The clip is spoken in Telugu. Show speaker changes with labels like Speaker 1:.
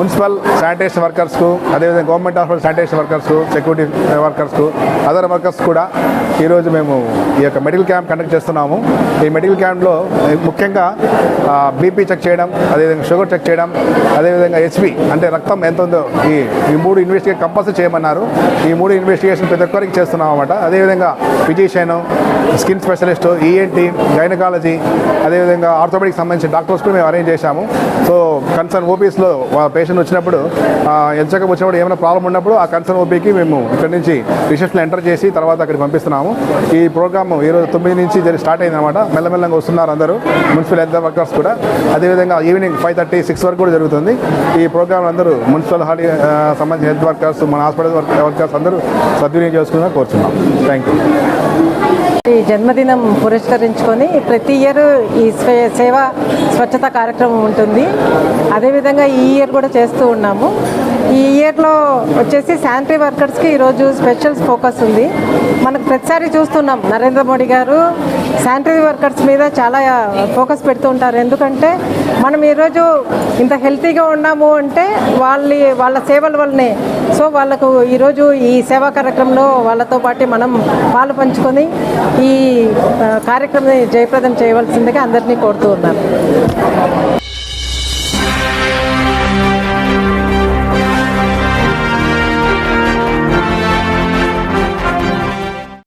Speaker 1: మున్సిపల్ శానిటేషన్ వర్కర్స్కు అదేవిధంగా గవర్నమెంట్ హాస్పిటల్ శానిటేషన్ వర్కర్స్కు సెక్యూరిటీ వర్కర్స్కు అదర్ వర్కర్స్ కూడా ఈరోజు మేము ఈ యొక్క మెడికల్ క్యాంప్ కండక్ట్ చేస్తున్నాము. ఈ మెడికల్ క్యాంప్లో ముఖ్యంగా బీపీ చెక్ చేయడం అదేవిధంగా షుగర్ చెక్ చేయడం అదేవిధంగా హెచ్పి అంటే రక్తం ఎంత ఉందో ఈ ఈ మూడు ఇన్వెస్టిగేషన్ కంపల్సరీ చేయమన్నారు. ఈ మూడు ఇన్వెస్టిగేషన్ ప్రతి ఒక్కరికి చేస్తున్నాం అనమాట అదేవిధంగా physician skin specialist ENT gynaecology అదేవిధంగా ఆర్థోపెడిక్ సంబంధించిన డాక్టర్స్ కూడా మేము అరేంజ్ చేశాము. సో కన్సర్న్ ఓపీస్లో పేషెంట్ వచ్చినప్పుడు ఎంచక వచ్చినప్పుడు ఏమైనా ప్రాబ్లం ఉన్నప్పుడు ఆ కన్సర్న్ ఓపీకి మేము ఇక్కడ నుంచి రిసెప్షన్ ఎంటర్ చేసి తర్వాత అక్కడికి పంపిస్తున్నాము. ఈ ప్రోగ్రామ్ ఈరోజు తొమ్మిది నుంచి జరిగి స్టార్ట్ అయిందన్నమాట. మెల్లమెల్లగా వస్తున్నారు అందరూ మున్సిపల్ హెల్త్ వర్కర్స్ కూడా. అదేవిధంగా ఈవినింగ్ ఫైవ్ థర్టీ సిక్స్ వరకు కూడా జరుగుతుంది. ఈ ప్రోగ్రామ్ అందరూ మున్సిపల్ హాలి సంబంధించిన హెల్త్ వర్కర్స్ మన హాస్పిటల్ వర్కర్స్ అందరూ సద్వినియోగం చేసుకుని కోరుతున్నాం థ్యాంక్ యూ
Speaker 2: ఈ జన్మదినం పురస్కరించుకొని ప్రతి ఇయర్ ఈ స్వే- స్వచ్ఛత కార్యక్రమం ఉంటుంది. అదేవిధంగా ఈ ఇయర్ కూడా చేస్తూ ఉన్నాము. ఈ ఇయర్ వచ్చేసి శానిటరీ వర్కర్స్కి ఈరోజు స్పెషల్ ఫోకస్ ఉంది. మనకు ప్రతిసారి చూస్తున్నాం నరేంద్ర మోడీ గారు శానిటరీ వర్కర్స్ మీద చాలా ఫోకస్ పెడుతూ ఉంటారు. ఎందుకంటే మనం ఈరోజు ఇంత హెల్తీగా ఉన్నాము అంటే వాళ్ళ వాళ్ళ సేవల వల్లనే. సో వాళ్ళకు ఈరోజు ఈ సేవా కార్యక్రమంలో వాళ్ళతో పాటు మనం పాలు పంచుకొని ఈ కార్యక్రమాన్ని జయప్రదం చేయవలసిందిగా అందరినీ కోరుతూ ఉన్నాను